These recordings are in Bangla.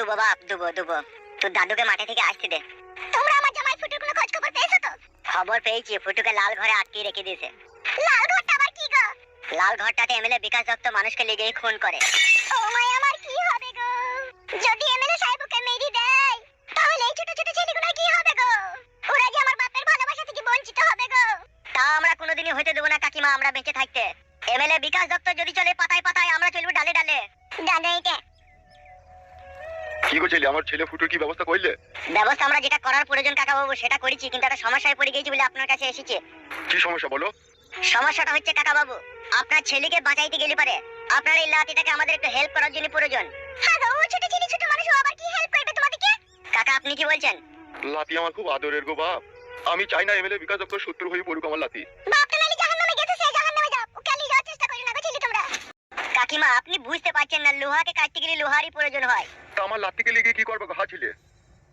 দুবো বাপ দুবো দুবো তোর দাদুকে মাঠে থেকে আসতে দে। তোমরা আমার জামাই ফুটুর কোনো খোঁজ খবর পেয়েছ তো? খবর পেয়েছি ফুটুকে লাল ঘরে আটকে রেখে দিয়েছে। লাল ঘরটা আবার কি গো? লাল ঘরটাতে এমএলএ বিকাশ দত্ত মানুষকে লেগেই খুন করে। ও মাই আমার কি হবে গো? যদি এমএলএ মেরি দেয় তাহলে এই ছোট ছোট ছেলেগুলো কি হবে গো? ওরা যে আমার বাপের ভালোবাসা থেকে বঞ্চিত হবে গো। তা আমরা কোনোদিনই দেবো না কাকিমা আমরা বেঁচে থাকতে। এমএলএ বিকাশ দত্ত যদি চলে পাতায় পাতায় আমরা চলবো ডালে ডালে। ডালে এটা কি গো ছেলে আমার ছেলে ফুটোর কি ব্যবস্থা করলে? ব্যবস্থা আমরা যেটা করার প্রয়োজন কাকা বাবু সেটা করেছি কিন্তু একটা সমস্যায় পড়ে গেছি বলে আপনার কাছে এসেছি। কি সমস্যা বলো? সমস্যাটা হচ্ছে কাকা বাবু আপনার ছেলেকে বাঁচাইতে গেলে পারে। আপনার এই লাতিটাকে আমাদের একটু হেল্প করার জন্য প্রয়োজন। হ্যাঁ গো ছোট ছেলে ছোট মানুষ আবার কি হেল্প করবে তোমাদেরকে? কাকা আপনি কি বলছেন? লাতি আমার খুব আদরের গো বাপ। আমি চাই না এমএলএ বিকাশ দত্ত শত্রু হয়ে পড়ুক আমার লাতি বাপটা নালি জাহান্নামে গেছে সে জাহান্নামে যাও ও কালি যাওয়ার চেষ্টা করো না গো ছেলে তোমরা কাকিমা আপনি বুঝতে পারছেন না লোহাকে কাটতে গেলে লোহারই প্রয়োজন হয়। তা আমার লাতিকে লিগে কি করবে হা ছেলে?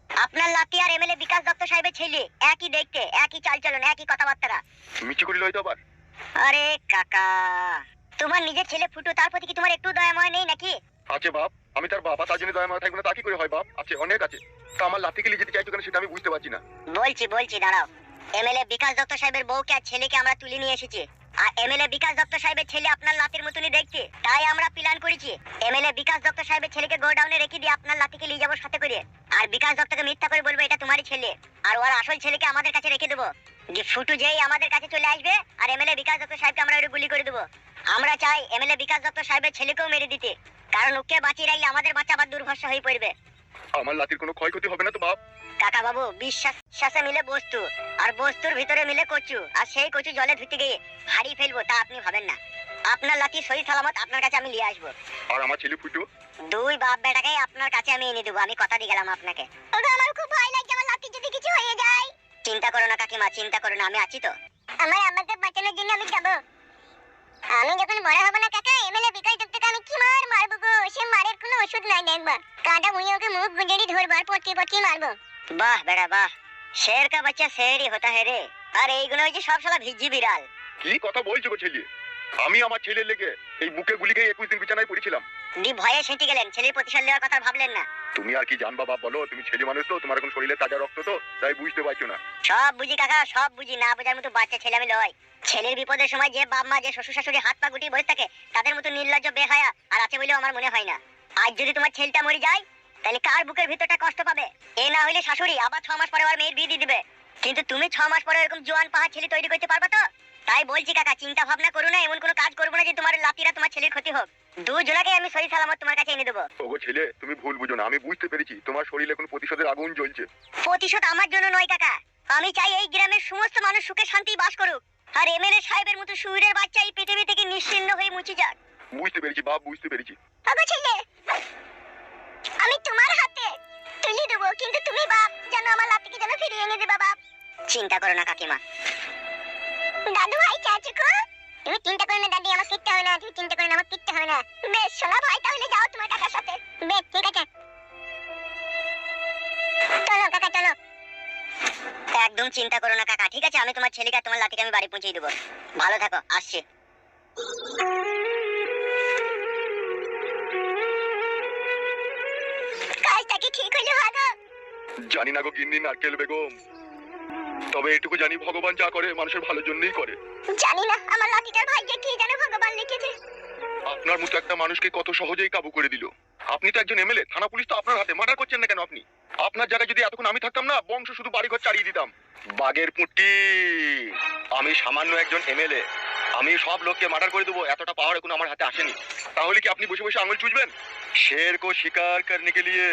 আপনার লাতি আর এমএলএ বিকাশ দত্ত সাহেবের ছেলে একই দেখতে একই চালচলন একই কথাবার্তা। মিচি করি লইতো আবার। আরে কাকা তোমার নিজের ছেলে ফুটু তার প্রতি কি তোমার একটু দয়াময় নেই নাকি? আছে বাপ আমি তার বাবা তার জন্য দয়া মারা থাকবে না তা কি করে হয় বাপ? আছে অনেক আছে। তা আমার লাতিকে লিয়ে যেতে চাইছো কেন সেটা আমি বুঝতে পারছি না। বলছি বলছি দাঁড়াও। এমএলএ বিকাশ দত্ত সাহেবের বউকে আর ছেলেকে আমরা তুলে নিয়ে এসেছি। আর এমএলএ বিকাশ দত্ত সাহেবের ছেলে আপনার লাতির মতনই দেখতে। তাই আমরা প্ল্যান করেছি। এমএলএ বিকাশ দত্ত সাহেবের ছেলেকে গোডাউনে রেখে দিয়ে আপনার লাতিকে নিয়ে যাব সাথে করে। আর বিকাশ দত্তকে মিথ্যা করে বলব, এটা তোমারই ছেলে। আর ওর আসল ছেলেকে আমাদের কাছে রেখে দেবো। যে ফুটু যেই আমাদের কাছে চলে আসবে, আর এমএলএ বিকাশ দত্ত সাহেবকে আমরা ওটা গুলি করে দেবো। আমরা চাই এমএলএ বিকাশ দত্ত সাহেবের ছেলেকেও মেরে দিতে। কারণ ওকে বাঁচিয়ে রাখলে আমাদের বাচ্চা আবার দুর্ভরসা হয়ে পড়বে। আমার লাতির কোনো ক্ষয়ক্ষতি হবে না তো বাপ। কাকা বাবু বিশ্বাস বিশ্বাসে মিলে বস্তু আর বস্তুর ভিতরে মিলে কচু আর সেই কচু জলে ধুতে গিয়ে হারিয়ে ফেলব তা আপনি ভাবেন না। আপনার লাতি সহি সালামত আপনার কাছে আমি নিয়ে আসব। আর আমার ছেলে ফুটো? দুই বাপ বেটাকে আপনার কাছে আমি এনে দেবো আমি কথা দিয়ে গেলাম আপনাকে। আমার খুব ভয় লাগছে আমার লাতি যদি কিছু হয়ে যায়। চিন্তা করো না কাকিমা চিন্তা করো না আমি আছি তো। আমার আমাকে বাঁচানোর জন্য আমি যাব। আমি যখন বড় হব না কাকা এমএলএ বিকাশ দত্তকে আমি কি মার মারবো গো? সে মারের কোনো ওষুধ নাই দেখবা। কাঁটা মুই ওকে মুখ গুঁজেরি ধরবো আর পটকি পটকি মারবো। বাহ বেড়া বাহ। শের কা বাচ্চা শেরই হতা হে রে। আর এইগুলো হচ্ছে সব শালা ভিজি বিড়াল। কি কথা বলছো গো ছেলে? আমি আমার ছেলের লেগে এই বুকে গুলি খেয়ে একুশ দিন বিছানায় পড়েছিলাম। দি ভয়ে সেঁটে গেলেন। ছেলের প্রতিশোধ নেওয়ার কথা ভাবলেন না। তুমি আর কি জানবা বাপ বলো? তুমি ছেলে মানুষ তো তোমার এখন শরীরে তাজা রক্ত তো তাই বুঝতে পারছ না। সব বুঝি কাকা সব বুঝি। না বোঝার মতো বাচ্চা ছেলে আমি লয় ছেলের বিপদের সময় যে বাপ মা যে শ্বশুর শাশুড়ি হাত পা গুটিয়ে বসে থাকে তাদের মতো নির্লজ্জ বেহায়া আর আছে বলেও আমার মনে হয় না। আজ যদি তোমার ছেলেটা মরে যায় তাহলে কার বুকের ভিতরটা কষ্ট পাবে? এ না হইলে শাশুড়ি আবার ছ মাস পরে আবার মেয়ের বিয়ে দিয়ে দিবে। কিন্তু তুমি ছ মাস পরে এরকম জোয়ান পাহাড় ছেলে তৈরি করতে পারবে তো? তাই বলছি কাকা চিন্তা ভাবনা করো না এমন কোনো কাজ করব না যে তোমার লাতিরা তোমার ছেলের ক্ষতি হোক। দুজনাকে আমি সহি সালামত তোমার কাছে এনে দেবো। ওগো ছেলে তুমি ভুল বুঝো না আমি বুঝতে পেরেছি তোমার শরীরে এখন প্রতিশোধের আগুন জ্বলছে। প্রতিশোধ আমার জন্য নয় কাকা। আমি চাই এই গ্রামের সমস্ত মানুষ সুখে শান্তি বাস করুক। আর এমএলএ সাহেবের মতো সুরের বাচ্চা এই পৃথিবী থেকে নিশ্চিন্ন হয়ে মুছে যাক। বুঝতে পেরেছি বাপ বুঝতে পেরেছি। বাবা ছেলে আমি তোমার হাতে তুলে দেবো কিন্তু তুমি বাপ যেন আমার লাতিকে যেন ফিরিয়ে এনে দেবা বাপ। চিন্তা করো না কাকিমা। দাদু ভাই চাচুকু তুমি চিন্তা করো না দাদি আমার কিচ্ছু হবে না তুমি চিন্তা করো না আমার কিচ্ছু হবে না। বেশ সোনা ভাই তাহলে যাও তোমার কাকার সাথে। বেশ ঠিক আছে। চলো কাকা চলো। একদম চিন্তা করো না কাকা ঠিক আছে? আমি তোমার ছেলেকে তোমার লাতিকে আমি বাড়ি পৌঁছে দেবো। ভালো থাকো আসছি। কাজটা কি ঠিক হলো ভাগো জানি না গো গিন্নি নারকেল বেগম। তবে এটুকু জানি ভগবান যা করে মানুষের ভালোর জন্যই করে। জানি না আমার লাতিটার ভাগ্যে কি জানে ভগবান লিখেছে। আপনার মতো একটা মানুষকে কত সহজেই কাবু করে দিল। আপনি তো একজন এমএলএ থানা পুলিশ তো আপনার হাতে। মার্ডার করছেন না কেন আপনি? আপনার জায়গায় যদি এতক্ষণ আমি থাকতাম না বংশ শুধু বাড়িঘর চালিয়ে দিতাম। বাগের পুঁটি! আমি সামান্য একজন এমএলএ। আমি সব লোককে মার্ডার করে দেবো এতটা পাওয়ার এখন আমার হাতে আসেনি। তাহলে কি আপনি বসে বসে আঙুল চুজবেন শের কো শিকার করনে কে লিয়ে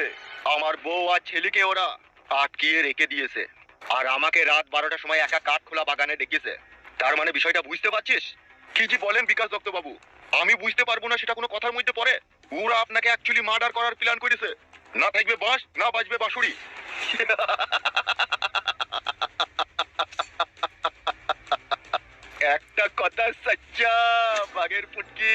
আমার বউ আর ছেলেকে ওরা আটকিয়ে রেখে দিয়েছে আর আমাকে রাত বারোটার সময় একা কাঠ খোলা বাগানে ডেকেছে তার মানে বিষয়টা বুঝতে পারছিস কি যে বলেন বিকাশ দত্ত বাবু আমি বুঝতে পারব না সেটা কোনো কথার মধ্যে পড়ে ওরা আপনাকে অ্যাকচুয়ালি মার্ডার করার প্ল্যান করেছে না থাকবে বাঁশ না বাজবে বাঁশুড়ি একটা কথা সচ্চা বাঘের পুটকি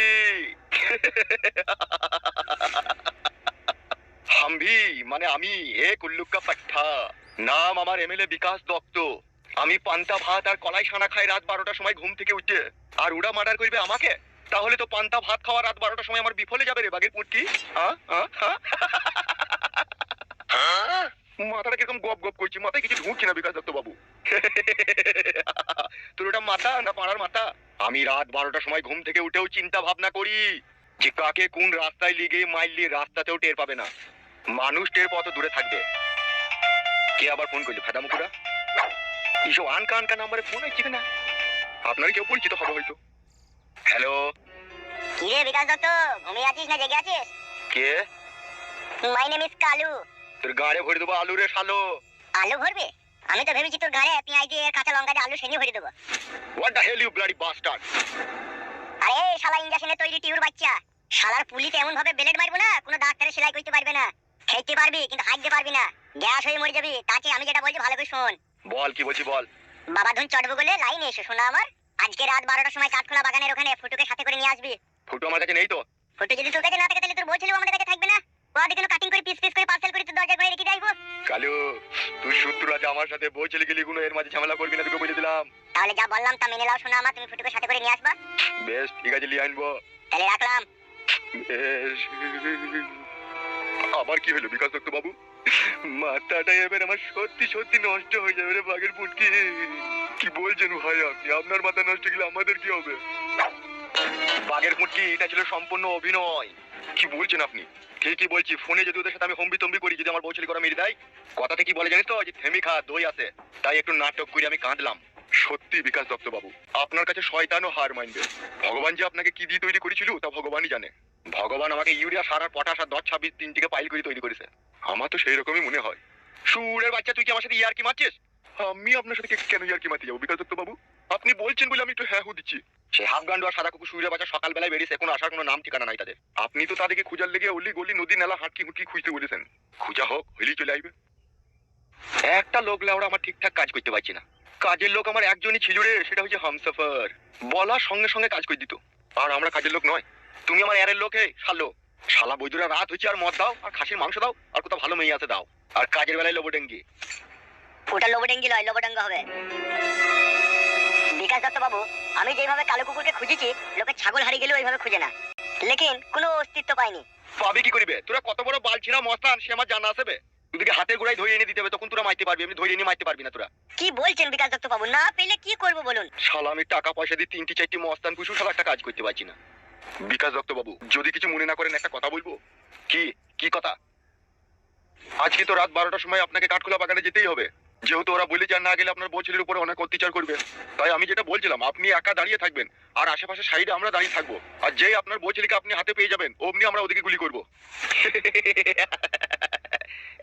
হামভি মানে আমি এ কুল্লুক্কা পাঠা নাম আমার এমএলএ বিকাশ দত্ত। আমি পান্তা ভাত আর কলাই সানা খাই রাত বারোটার সময় ঘুম থেকে উঠে। আর ওরা মার্ডার করবে আমাকে? তাহলে তো পান্তা ভাত খাওয়া রাত বারোটার সময় আমার বিফলে যাবে রে বাঘের পুটকি। হ্যাঁ? মাথাটা কীরকম গপ গপ করছি মাথায় কিছু ঢুকছে না বিকাশ দত্ত বাবু। তোর ওটা মাথা না পাড়ার মাথা? আমি রাত বারোটার সময় ঘুম থেকে উঠেও চিন্তা ভাবনা করি যে কাকে কোন রাস্তায় লিগে মাইলি রাস্তাতেও টের পাবে না। মানুষ টের কত দূরে থাকবে। কে আবার ফোন করল? ফেদা মুকুরা এইসব আনকা আনকা নাম্বারে ফোন হচ্ছে না আপনার কেউ পরিচিত হবে হয়তো। হ্যালো কি রে বিকাশ দত্ত ঘুমিয়ে আছিস না? জেগে আছিস? কে? My name is Kalu. তোর গাড়ে ভরে দেবো আলু রে শালো। আলু ভরবে? আমি তো ভেবেছি তোর ঘরে পেঁয়াজ দিয়ে কাঁচা লঙ্কা দিয়ে আলু সেনি ভরে দেবো। What the hell you bloody bastard আরে শালা ইঞ্জেকশনে তৈরি টিউর বাচ্চা। শালার পুলিতে এমন ভাবে বেলেট মারবো না কোনো ডাক্তারে সেলাই করতে পারবে না। খেতে পারবি কিন্তু হাঁটতে পারবি না। গ্যাস হয়ে মরে যাবি তাকে আমি যেটা বলছি ভালো করে শোন। বল কি বলছি বল? বাবা ধন চটবো বলে লাইনে এসো শোনা আমার। আজকে রাত বারোটার সময় কাঠখোলা বাগানের ওখানে ফুটুকে সাথে করে নিয়ে আসবি। ফুটো আমার কাছে নেই তো? ফুটু যদি তোর কাছে না থাকে তাহলে তোর বলছিল আমাদের কাছে থাকবে না। ওদের কোনো কাটিং করে পিস পিস করে পার্সেল করে তোর দরজা করে রেখে যাইবো কালু তুই শত্রু রাজা আমার সাথে বই চলে গেলি কোনো এর মাঝে ঝামেলা করবি না তোকে বলে দিলাম। তাহলে যা বললাম তা মেনে নাও শোনা আমার তুমি ফুটুকে সাথে করে নিয়ে আসবা। বেশ ঠিক আছে লিয়ে আনব। তাহলে রাখলাম। বেশ। আবার কি হলো, বিকাশ দত্ত বাবু? মাথাটা এবার আমার সত্যি সত্যি নষ্ট হয়ে যাবে রে বাঘের পুটকি কি বলছেন ভাই আপনি? আপনার মাথা নষ্ট গেলে আমাদের কি হবে? বাঘের পুটকি এটা ছিল সম্পূর্ণ অভিনয়। কি বলছেন আপনি? ঠিকই বলছি, ফোনে যদি ওদের সাথে আমি হম্বি তম্বি করি, যদি আমার বউ ছেলে করা মেরে দেয় কথাতে কি বলে জানিস তো? যে থেমি খা দই আছে। তাই একটু নাটক করে আমি কাঁদলাম। সত্যি, বিকাশ দত্ত বাবু, আপনার কাছে শয়তানও হার মানবে ভগবান যে আপনাকে কি দিয়ে তৈরি করেছিল, তা ভগবানই জানে। ভগবান আমাকে ইউরিয়া সার আর পটাশ আর দশ ছাব্বিশ তিনটিকে পাইল করে তৈরি করেছে। আমার তো সেই রকমই মনে হয়। সুরের বাচ্চা তুই কি আমার সাথে ইয়ার কি মারছিস? আমি আপনার সাথে কেন ইয়ার কি মারতে যাব? বিকাশ দত্ত বাবু আপনি বলছেন বলে আমি একটু হ্যাঁ হু দিচ্ছি। সে হাফগান্ডু আর সাদা কুকুর সুরের বাচ্চা সকালবেলায় বেরিয়েছে এখন আসার কোনো নাম ঠিকানা নাই তাদের। আপনি তো তাদেরকে খুঁজার লেগে অলি গলি নদী নালা হাটকি হুটকি খুঁজতে বলেছেন। খুঁজা হোক হইলেই চলে আসবে। একটা লোক লাউড়া আমার ঠিকঠাক কাজ করতে পারছি না। কাজের লোক আমার একজনই ছিল রে সেটা হচ্ছে হামসাফার। বলার সঙ্গে সঙ্গে কাজ করে দিত। আর আমরা কাজের লোক নয়। তুমি আমার এরের লোক শালো। শালা বৈদুরা রাত হচ্ছে আর মদ দাও আর খাসির মাংস দাও আর কোথাও ভালো মেয়ে আছে দাও। আর কাজের বেলায় লোবডেঙ্গি। ওটা লোবডেঙ্গি লয় লোবডাঙ্গা হবে। বিকাশ দত্ত বাবু আমি যেভাবে কালো কুকুরকে খুঁজেছি লোকে ছাগল হারিয়ে গেলেও ওইভাবে খুঁজে না। লেকিন কোনো অস্তিত্ব পাইনি। পাবি কি করিবে? তোরা কত বড় বালছিরা মস্তান সে আমার জানা আসবে তোদেরকে হাতে গোড়ায় ধরে এনে দিতে হবে তখন তোরা মাইতে পারবি এমনি ধরে এনে মারতে পারবি না তোরা। কি বলছেন বিকাশ দত্ত বাবু? না পেলে কি করব বলুন? শালা আমি টাকা পয়সা দিয়ে তিনটি চারটি মস্তান পুষু শালা একটা কাজ করতে পারছি না। বিকাশ দত্ত বাবু, যদি কিছু মনে না করেন একটা কথা বলব? কি? কি কথা? আজকে তো রাত বারোটার সময় আপনাকে কাঠখোলা বাগানে যেতেই হবে। যেহেতু ওরা বলে যান না গেলে আপনার বউ উপরে অনেক অত্যাচার করবে। তাই আমি যেটা বলছিলাম, আপনি একা দাঁড়িয়ে থাকবেন, আর আশেপাশে সাইডে আমরা দাঁড়িয়ে থাকব। আর যেই আপনার বউ আপনি হাতে পেয়ে যাবেন, অমনি আমরা ওদিকে গুলি করব।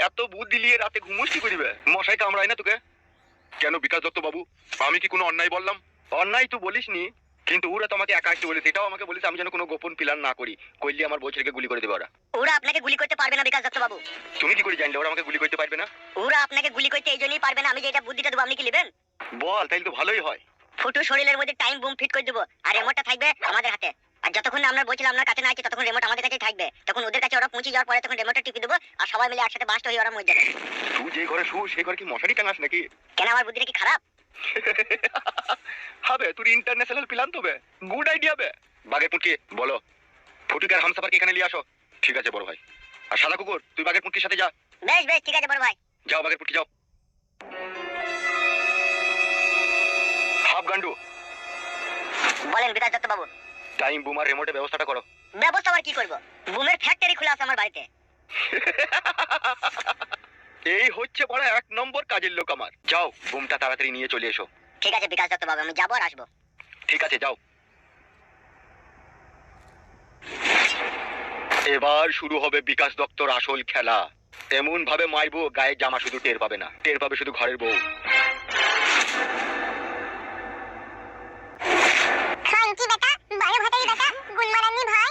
এত বুদ্ধি নিয়ে রাতে ঘুমোস কি করিবে? মশাই কামড়ায় না তোকে? কেন বিকাশ দত্ত বাবু, আমি কি কোনো অন্যায় বললাম? অন্যায় তো বলিসনি। কিন্তু ওরা তো আমাকে একা আসতে বলেছে। এটাও আমাকে বলেছে আমি যেন কোনো গোপন প্ল্যান না করি। করলে আমার বউ ছেলেকে গুলি করে দেবে ওরা। ওরা আপনাকে গুলি করতে পারবে না বিকাশ দত্ত বাবু তুমি কি করে জানলে ওরা আমাকে গুলি করতে পারবে না? ওরা আপনাকে গুলি করতে এই জন্যই পারবে না আমি যে এটা বুদ্ধিটা দেবো আপনি কি নেবেন? বল তাইলে তো ভালোই হয়। ফুটু শরীরের মধ্যে টাইম বুম ফিট করে দেবো আর রিমোটটা থাকবে আমাদের হাতে। আর যতক্ষণ না আমরা বলছিলাম আপনার কাছে না আছে ততক্ষণ রিমোট আমাদের কাছেই থাকবে। তখন ওদের কাছে ওরা পৌঁছে যাওয়ার পরে তখন রিমোটটা টিপে দেবো আর সবাই মিলে একসাথে বাস্ট হয়ে ওরা মরে যাবে। তুই যে ঘরে শু সেই ঘরে কি মশারি টাঙাস নাকি? কেন আমার বুদ্ধিটা কি খারাপ? হবে তোর ইন্টারন্যাশনাল প্ল্যান তো গুড আইডিয়া বে। বাঘের পুটকি বলো। ফুটুকার হামসাফারকে এখানে নিয়ে আসো। ঠিক আছে বড় ভাই। আর সাদা কুকুর তুই বাঘের পুটকির সাথে যা। বেশ বেশ ঠিক আছে বড় ভাই। যাও বাঘের পুটকি যাও। হাফ গান্ডু। বলেন বিকাশ দত্ত বাবু। টাইম বুমার রিমোটের ব্যবস্থাটা করো। ব্যবস্থা আবার কি করব? বুমের ফ্যাক্টরি খোলা আছে আমার বাড়িতে। এই হচ্ছে বড় এক নম্বর কাজের লোক আমার। যাও বুমটা তাড়াতাড়ি নিয়ে চলে এসো। ঠিক আছে বিকাশ দত্ত বাবু আমি যাব আর আসব। ঠিক আছে যাও। এবার শুরু হবে বিকাশ দত্তর আসল খেলা। এমন ভাবে মাইবো গায়ের জামা শুধু টের পাবে না। টের পাবে শুধু ঘরের বউ। খানকি বেটা বারো ভাতারি বেটা গুনমারানি ভাই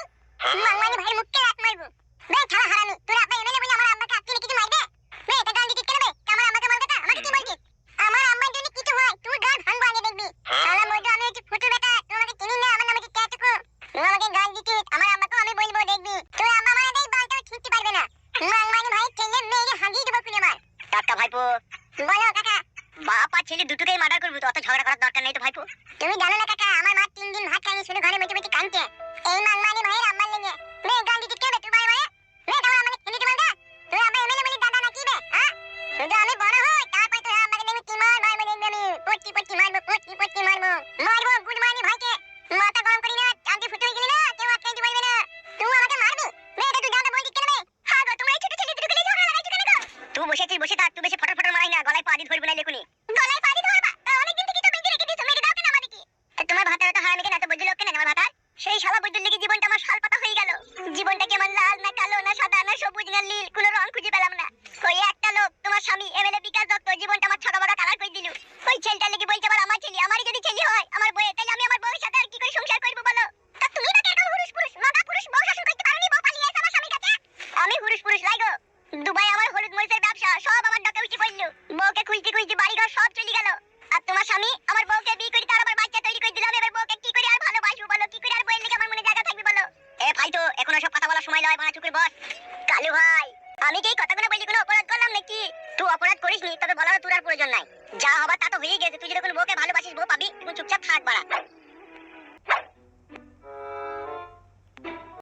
মাংমানি ভাইয়ের মুখকে রাত মারবো বে ছাড়া হারামি তোরা আপা এমএলএ বলে আমার আম্মাকে আটকে কিছু মারবে বে এটা গাল দিতে কেন বে আমার আম্মাকে মারবে তা আমাকে কি বলছিস আমার আম্মার জন্য কিছু হয় তুই গাল ভাঙবো আগে দেখবি শালা মজু আমি হচ্ছে ফুটু বেটা তুই আমাকে চিনি না আমার নাম হচ্ছে ক্যাটুকু তুই আমাকে গাল দিছিস আমার আম্মাকেও আমি বলব দেখবি তোর আম্মা মারা দেয় বালটাও ছিঁড়তে পারবে না মাংমানি ভাই ছেলে মেয়েরে হাগিয়ে দেবো খুলে মার টাটকা ভাইপো। বলো, কাকা। বাপ, ছেলে দুটোকেই মার্ডার করব অত ঝগড়া করার দরকার নেই তো ভাইপো। তুমি জানো না, কাকা, আমার মা তিন দিন ভাত খাইনি শুধু ঘরে বসে বসে কাঁদছে। এই মাংমানি ভাইয়ের আম্মার লেগে। বে কোনো রং খুঁজে পেলাম না। ওই একটা লোক তোমার স্বামী এমএলএ বিকাশ দত্ত, জীবনটা আমার ছোট ছকাবকা কালার করে দিল। ওই ছেলেটা নাকি বলছে আমার আমার ছেলে, আমারই যদি ছেলে হয়, আমার বউ